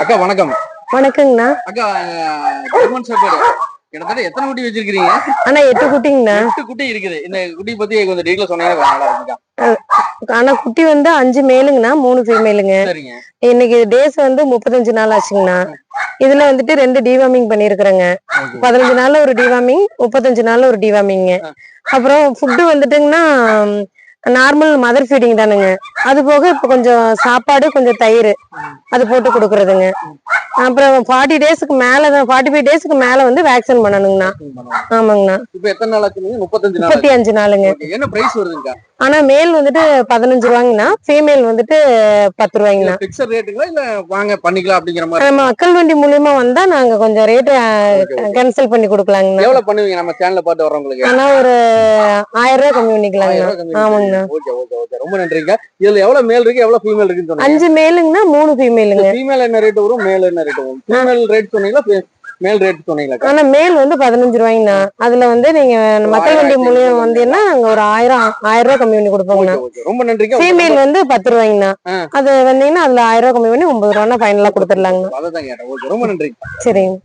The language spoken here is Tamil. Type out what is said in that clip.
அக்கா வணக்கம். வணக்கங்கண்ணா. அக்கா ஜெர்மன் ஷெப்பர்டு கிட்டத்தட்ட எத்தனை குட்டி வச்சிருக்கீங்க அண்ணா எட்டு குட்டிங்கண்ணா. எட்டு குட்டி இருக்குது. இந்த குட்டி பத்தி கொஞ்சம் டீட்டெயில் சொன்னீங்கன்னா நல்லா ஆனா குட்டி வந்து அஞ்சு மேலுங்கண்ணா மூணு ஃபீமேலுங்க இன்னைக்கு டேஸ் வந்து முப்பத்தஞ்சு நாள் ஆச்சுங்கண்ணா. இதுல வந்துட்டு ரெண்டு டிவார்மிங் பண்ணிருக்கிறேங்க. பதினஞ்சு நாள்ல ஒரு டிவார்மிங் முப்பத்தஞ்சு நாள்ல ஒரு டிவார்மிங்க அப்புறம் ஃபுட்டு வந்துட்டுங்கன்னா நார்மல் மதர் ஃபீடிங் தானுங்க. அது போக இப்போ கொஞ்சம் சாப்பாடு கொஞ்சம் தயிர் அது போட்டு கொடுக்கறதுங்க. அப்புறம் ஃபார்ட்டி டேஸ்க்கு மேல தான் ஃபார்ட்டி ஃபைவ் டேஸ்க்கு மேல வந்து வேக்சின் பண்ணணுங்கண்ணா. ஆமாங்கண்ணா. இப்போ எத்தனை நாள் ஆச்சுங்க? முப்பத்தஞ்சு நாள் முப்பத்தி அஞ்சு நாளுங்க. என்ன பிரைஸ் வருதுங்கக்கா ஆனா மேல் வந்துட்டு பதினஞ்சு ரூபாங்கண்ணா ஃபீமேல் வந்துட்டு பத்து ரூபாய்ங்கண்ணா. ரேட்டுங்களா இல்ல வாங்க பண்ணிக்கலாம் அப்படிங்கிற மாதிரி? நம்ம மக்கள் வண்டி மூலியமா வந்தா நாங்க கொஞ்சம் ரேட்டு கேன்சல் பண்ணி கொடுக்கலாங்கண்ணா. எவ்வளவு பண்ணுவீங்க? நம்ம சேனல்ல பார்த்து வர்றவங்களுக்கு. ஆனா ஒரு ஆயிரம் ரூபாய் கம்மி பண்ணிக்கலாங்கண்ணா. ஓகே ஓகே ஓகே ரொம்ப நன்றிங்க. இதுல எவ்வளவு மேல் இருக்கு? எவ்வளவு ஃபீமேல் இருக்குன்னு அஞ்சு மேலுங்கண்ணா மூணு ஃபீமேலுங்க ஃபீமேல் என்ன ரேட் வரும் மேல் என்ன ரேட் வரும்? ஃபீமேல் ரேட் சொன்னீங்களா மேல் ரேட் சொன்னீங்களா? ஆனா மேல் வந்து பதினஞ்சு ரூபாய்ங்கண்ணா. அதுல வந்து நீங்க மக்கள் வண்டி மூலியம் வந்தீங்கன்னா அங்க ஒரு ஆயிரம் ஆயிரம் ரூபாய் கம்மி பண்ணி கொடுப்போங்கண்ணா. ரொம்ப நன்றிங்க. ஃபீமேல் வந்து பத்து ரூபாய்ங்கண்ணா. அது வந்தீங்கன்னா அதுல ஆயிரம் ரூபாய் கம்மி பண்ணி ஒன்பது ரூபாய்னா ஃபைனலா கொடுத்துடலாங்கண்ணா. ரொம்ப நன்றி சரிங்க.